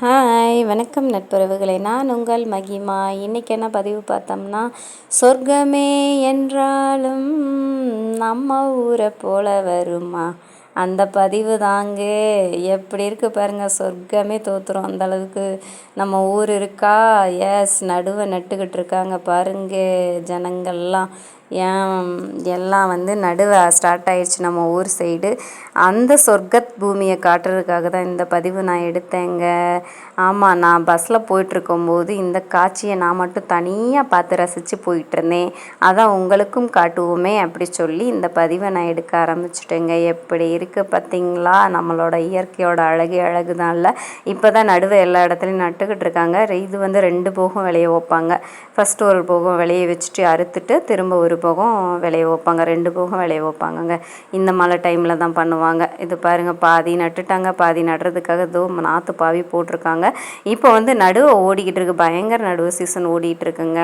Hi வணக்கம் நட்புறவுகளை. நான் உங்கள் மகிமா. இன்றைக்கி என்ன பதிவு பார்த்தோம்னா சொர்க்கமே என்றாலும் நம்ம ஊரை போல வருமா? அந்த பதிவு தாங்க. எப்படி இருக்குது பாருங்கள் சொர்க்கமே தோற்றுரும் அந்தளவுக்கு நம்ம ஊர் இருக்கா? எஸ் நடுவை நட்டுக்கிட்டு இருக்காங்க பாருங்க ஜனங்கள்லாம். ஏன் எல்லாம் வந்து நடுவை ஸ்டார்ட் ஆயிடுச்சு நம்ம ஊர் சைடு அந்த சொர்க்கத் பூமியை காட்டுறதுக்காக தான் இந்த பதிவு நான் எடுத்தேங்க. ஆமாம் நான் பஸ்ஸில் போயிட்டுருக்கும்போது இந்த காட்சியை நான் மட்டும் தனியாக பார்த்து ரசித்து போயிட்டுருந்தேன். அதான் உங்களுக்கும் காட்டுவோமே அப்படி சொல்லி இந்த பதிவை நான் எடுக்க ஆரம்பிச்சிட்டேங்க. எப்படி இருக்குது பார்த்திங்களா நம்மளோட இயற்கையோட அழகே அழகு தான் இல்லை இப்போ தான் நடுவே எல்லா இடத்துலையும் நட்டுக்கிட்டு இருக்காங்க. இது வந்து ரெண்டு போகம் விளைய வைப்பாங்க. ஃபஸ்ட்டு ஒரு போகம் விளைய வச்சுட்டு அறுத்துட்டு திரும்ப ஒரு போகம் விளைய வைப்பாங்க. ரெண்டு போகம் விளைய வைப்பாங்கங்க. இந்த மழை டைமில் தான் பண்ணுவாங்க. இது பாருங்கள் பாதி நட்டுட்டாங்க பாதி நடுறதுக்காக இதோ நாற்று பாவி போட்டிருக்காங்க. இப்போ வந்து நடுவை ஓடிக்கிட்டு இருக்கு. பயங்கர நடுவு சீசன் ஓடிக்கிட்டு இருக்குங்க.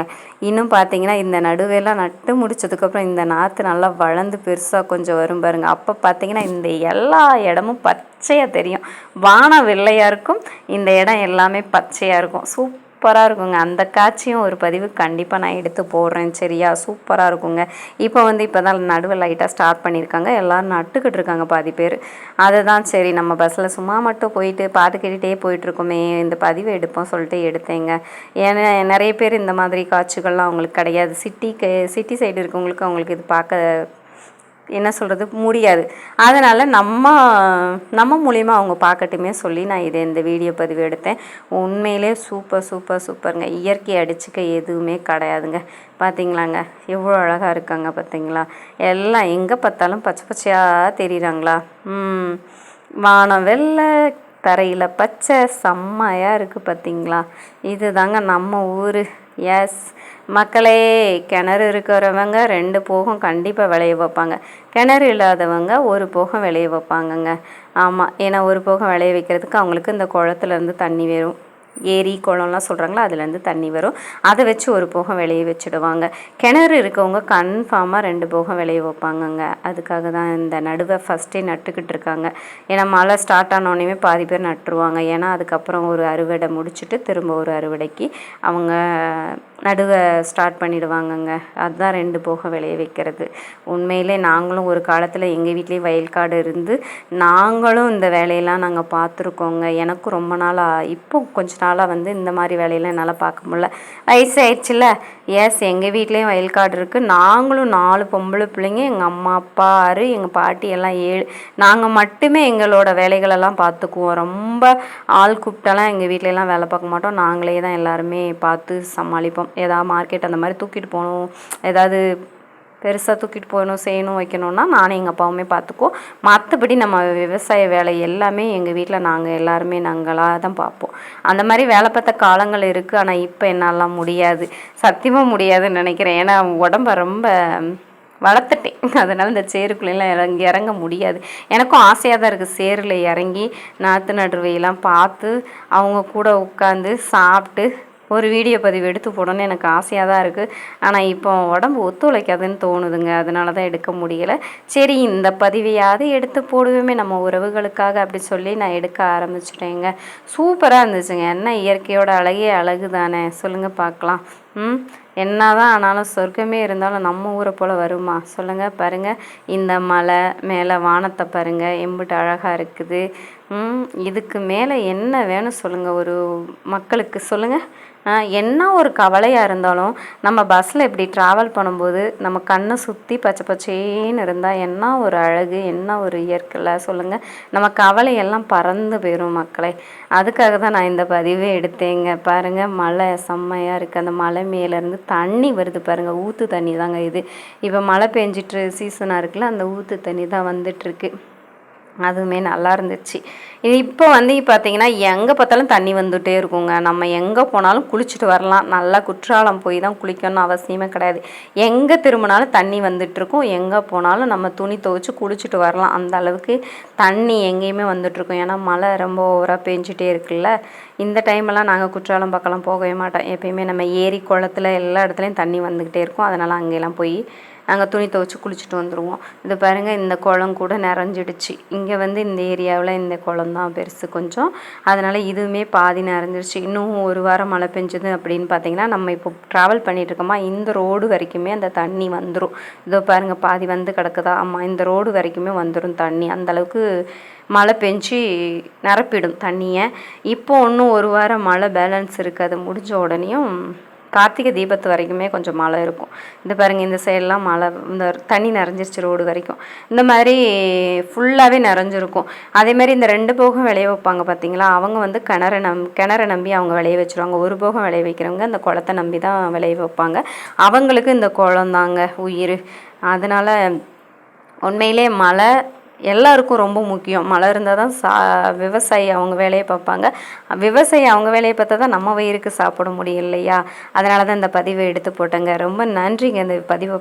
இன்னும் பார்த்தீங்கன்னா இந்த நடுவெல்லாம் நட்டு முடிச்சதுக்கப்புறம் இந்த நாற்று நல்லா வளர்ந்து பெருசாக கொஞ்சம் வரும் பாருங்க. அப்போ பார்த்தீங்கன்னா இந்த எல்லா இடமும் பச்சையாக தெரியும். வானம் வெள்ளையாக இருக்கும். இந்த இடம் எல்லாமே பச்சையாக இருக்கும். சூப் சூப்பராக இருக்குங்க. அந்த காட்சியும் ஒரு பதிவு கண்டிப்பாக நான் எடுத்து போடுறேன். சரியா? சூப்பராக இருக்குங்க. இப்போ வந்து இப்போ தான் நடுவில் லைட்டாக ஸ்டார்ட் பண்ணியிருக்காங்க. எல்லோரும் நட்டுக்கிட்டு இருக்காங்க பாதி பேர். அதை தான் சரி. நம்ம பஸ்ஸில் சும்மா மட்டும் போயிட்டு பாட்டு கேட்டுகிட்டே போயிட்டுருக்கோமே. இந்த பதிவு எடுப்போம் சொல்லிட்டு எடுத்தேங்க. ஏன்னா நிறைய பேர் இந்த மாதிரி காட்சிகள்லாம் அவங்களுக்கு கிடையாது. சிட்டிக்கு சிட்டி சைடு இருக்கவங்களுக்கு அவங்களுக்கு இது பார்க்க என்ன சொல்கிறது முடியாது. அதனால் நம்ம நம்ம மூலிமா அவங்க பார்க்கட்டுமே சொல்லி நான் இதை இந்த வீடியோ பதிவு எடுத்தேன். உண்மையிலே சூப்பர் சூப்பர் சூப்பருங்க. இயற்கை அடிச்சுக்க எதுவுமே கிடையாதுங்க. பார்த்தீங்களாங்க எவ்வளோ அழகாக இருக்காங்க பார்த்தீங்களா எல்லாம் எங்கே பார்த்தாலும் பச்சை பச்சையாக தெரியுறாங்களா? ம். வானம் வெள்ளை தரையில் பச்சை செம்மையாக இருக்குது பார்த்தீங்களா இது தாங்க நம்ம ஊர். எஸ் மக்களே கிணறு இருக்கிறவங்க ரெண்டு போகம் கண்டிப்பாக விளைய வைப்பாங்க. கிணறு இல்லாதவங்க ஒரு போகம் விளைய வைப்பாங்கங்க. ஆமாம் ஏன்னா ஒரு போகம் விளைய வைக்கிறதுக்கு அவங்களுக்கு இந்த குளத்துலேருந்து தண்ணி வரும். ஏரி குளம்லாம் சொல்கிறாங்களோ அதுலேருந்து தண்ணி வரும். அதை வச்சு ஒரு போகம் விளைய வச்சுடுவாங்க. கிணறு இருக்கவங்க கன்ஃபார்மாக ரெண்டு போகம் விளைய வைப்பாங்கங்க. அதுக்காக தான் இந்த நடுவை ஃபஸ்ட்டே நட்டுக்கிட்டு இருக்காங்க. ஏன்னா மழை ஸ்டார்ட் ஆனோடனே பாதி பேர் நட்டுருவாங்க. ஏன்னா அதுக்கப்புறம் ஒரு அறுவடை முடிச்சுட்டு திரும்ப ஒரு அறுவடைக்கு அவங்க நடுவை ஸ்டார்ட் பண்ணிடுவாங்கங்க. அதுதான் ரெண்டு போக விளைய வைக்கிறது. உண்மையிலே நாங்களும் ஒரு காலத்தில் எங்கள் வீட்லேயும் வயல்காடு இருந்து நாங்களும் இந்த வேலையெல்லாம் நாங்கள் பார்த்துருக்கோங்க. எனக்கும் ரொம்ப நாளாக இப்போ கொஞ்ச நாளாக வந்து இந்த மாதிரி வேலையெல்லாம் என்னால் பார்க்க முடில வயசாயிடுச்சுல எஸ் எங்கள் வீட்லேயும் வயல்காடு இருக்குது நாங்களும் நாலு பொம்பளை பிள்ளைங்க எங்கள் அம்மா அப்பா ஆறு எங்கள் பாட்டி எல்லாம் ஏழு. நாங்கள் மட்டுமே எங்களோட வேலைகளெல்லாம் பார்த்துக்குவோம். ரொம்ப ஆள் கூப்பிட்டாலாம் எங்கள் வீட்டிலலாம் வேலை பார்க்க மாட்டோம். நாங்களே தான் எல்லாருமே பார்த்து சமாளிப்போம். ஏதாவது மார்க்கெட் அந்த மாதிரி தூக்கிட்டு போகணும். ஏதாவது பெருசாக தூக்கிட்டு போகணும் செய்யணும் வைக்கணும்னா நானும் எங்கள் அப்பாவுமே பார்த்துக்குவோம் மற்றபடி நம்ம விவசாய வேலை எல்லாமே எங்கள் வீட்டில் நாங்கள் எல்லாருமே நாங்களாக தான் பார்ப்போம். அந்த மாதிரி வேலை பார்த்த காலங்கள் இருக்குது ஆனால் இப்போ என்னெல்லாம் முடியாது. சத்தியமாக முடியாதுன்னு நினைக்கிறேன். ஏன்னா உடம்ப ரொம்ப வளர்த்துட்டேன். அதனால் இந்த சேருக்குள்ளெல்லாம் இறங்கி இறங்க முடியாது. எனக்கும் ஆசையாக தான் இருக்குது சேரில் இறங்கி நாற்று நடுவையெல்லாம் பார்த்து அவங்க கூட உட்காந்து சாப்பிட்டு ஒரு வீடியோ பதிவு எடுத்து போடணும்னு எனக்கு ஆசையாக தான் இருக்குது ஆனால் இப்போ உடம்பு ஒத்துழைக்காதுன்னு தோணுதுங்க. அதனால தான் எடுக்க முடியலை. சரி இந்த பதிவையாவது எடுத்து போடுவேமே நம்ம உறவுகளுக்காக அப்படி சொல்லி நான் எடுக்க ஆரம்பிச்சிட்டேங்க. சூப்பராக இருந்துச்சுங்க. என்ன இயற்கையோட அழகே அழகு தானே. சொல்லுங்கள் பார்க்கலாம். ம்? என்ன தான் ஆனாலும் சொர்க்கமே இருந்தாலும் நம்ம ஊரை போல் வருமா? சொல்லுங்கள் பாருங்கள் இந்த மலை மேலே வானத்தை பாருங்கள் எம்பிட்டு அழகாக இருக்குது. இதுக்கு மேலே என்ன வேணும் சொல்லுங்கள் ஒரு மக்களுக்கு சொல்லுங்கள் என்ன ஒரு கவலையாக இருந்தாலும் நம்ம பஸ்ஸில் இப்படி ட்ராவல் பண்ணும்போது நம்ம கண்ணை சுற்றி பச்சை பச்சேன்னு இருந்தால் என்ன ஒரு அழகு என்ன ஒரு இயற்கையில் சொல்லுங்கள் நம்ம கவலையெல்லாம் பறந்து போயிடும் மக்களை. அதுக்காக தான் நான் இந்த பதிவே எடுத்தேங்க. பாருங்கள் மழை செம்மையாக இருக்குது அந்த மலை மேலேருந்து தண்ணி வருது பாருங்கள் ஊற்று தண்ணி தாங்க இது. இப்போ மழை பெஞ்சிட்டு சீசனாக இருக்குல்ல அந்த ஊற்று தண்ணி தான் வந்துட்டுருக்கு அதுவுமே நல்லா இருந்துச்சு. இது இப்போ வந்து பார்த்தீங்கன்னா எங்கே பார்த்தாலும் தண்ணி வந்துகிட்டே இருக்குங்க. நம்ம எங்கே போனாலும் குளிச்சுட்டு வரலாம். நல்லா குற்றாலம் போய் தான் குளிக்கணும்னு அவசியமே கிடையாது. எங்கே திரும்பினாலும் தண்ணி வந்துட்டுருக்கும் எங்கே போனாலும் நம்ம துணி துவைச்சி குளிச்சுட்டு வரலாம். அந்த அளவுக்கு தண்ணி எங்கேயுமே வந்துட்டுருக்கும் ஏன்னா மழை ரொம்ப ஓவராக பெஞ்சிட்டே இருக்குல்ல. இந்த டைமெல்லாம் நாங்கள் குற்றாலம் பக்கம்லாம் போகவே மாட்டோம். எப்பயுமே நம்ம ஏரி குளத்துல எல்லா இடத்துலையும் தண்ணி வந்துக்கிட்டே இருக்கும். அதனால் அங்கெல்லாம் போய் நாங்கள் துணி துவைச்சி குளிச்சுட்டு வந்துடுவோம் இது பாருங்கள் இந்த குளம் கூட நிறைஞ்சிடுச்சு. இங்கே வந்து இந்த ஏரியாவில் இந்த குளம் தான் பெருசு கொஞ்சம். அதனால் இதுவுமே பாதி நிறைஞ்சிடுச்சு இன்னும் ஒரு வாரம் மழை பெஞ்சது அப்படின்னு பார்த்தீங்கன்னா நம்ம இப்போ ட்ராவல் பண்ணிகிட்ருக்கோமா இந்த ரோடு வரைக்குமே அந்த தண்ணி வந்துடும் இதோ பாருங்கள் பாதி வந்து கிடக்குதா? ஆமாம் இந்த ரோடு வரைக்குமே வந்துடும் தண்ணி. அந்தளவுக்கு மழை பெஞ்சு நிரப்பிடும் தண்ணியை. இப்போ இன்னும் ஒரு வாரம் மழை பேலன்ஸ் இருக்குது அது முடிஞ்ச உடனேயும் கார்த்திகை தீபத்து வரைக்குமே கொஞ்சம் மழை இருக்கும். இந்த பாருங்கள் இந்த சைடெலாம் மழை இந்த தண்ணி நிறைஞ்சிருச்சு ரோடு வரைக்கும். இந்த மாதிரி ஃபுல்லாகவே நிறைஞ்சிருக்கும். அதே மாதிரி இந்த ரெண்டு போகம் விளைய வைப்பாங்க பார்த்தீங்களா அவங்க வந்து கிணற நம் கிணற நம்பி அவங்க விளைய வச்சுருவாங்க. ஒரு போகம் விளைய வைக்கிறவங்க அந்த குளத்தை நம்பி தான் விளைய வைப்பாங்க. அவங்களுக்கு இந்த குளம் தாங்க உயிர். அதனால் உண்மையிலே மழை எல்லாருக்கும் ரொம்ப முக்கியம். மழை இருந்தால் தான் சா விவசாயி அவங்க வேலையை பார்ப்பாங்க. விவசாயி அவங்க வேலையை பார்த்தா தான் நம்ம வயிறுக்கு சாப்பிட முடியும் இல்லையா? அதனால தான் இந்த பதிவை எடுத்து போட்டேங்க. ரொம்ப நன்றிங்க இந்த பதிவை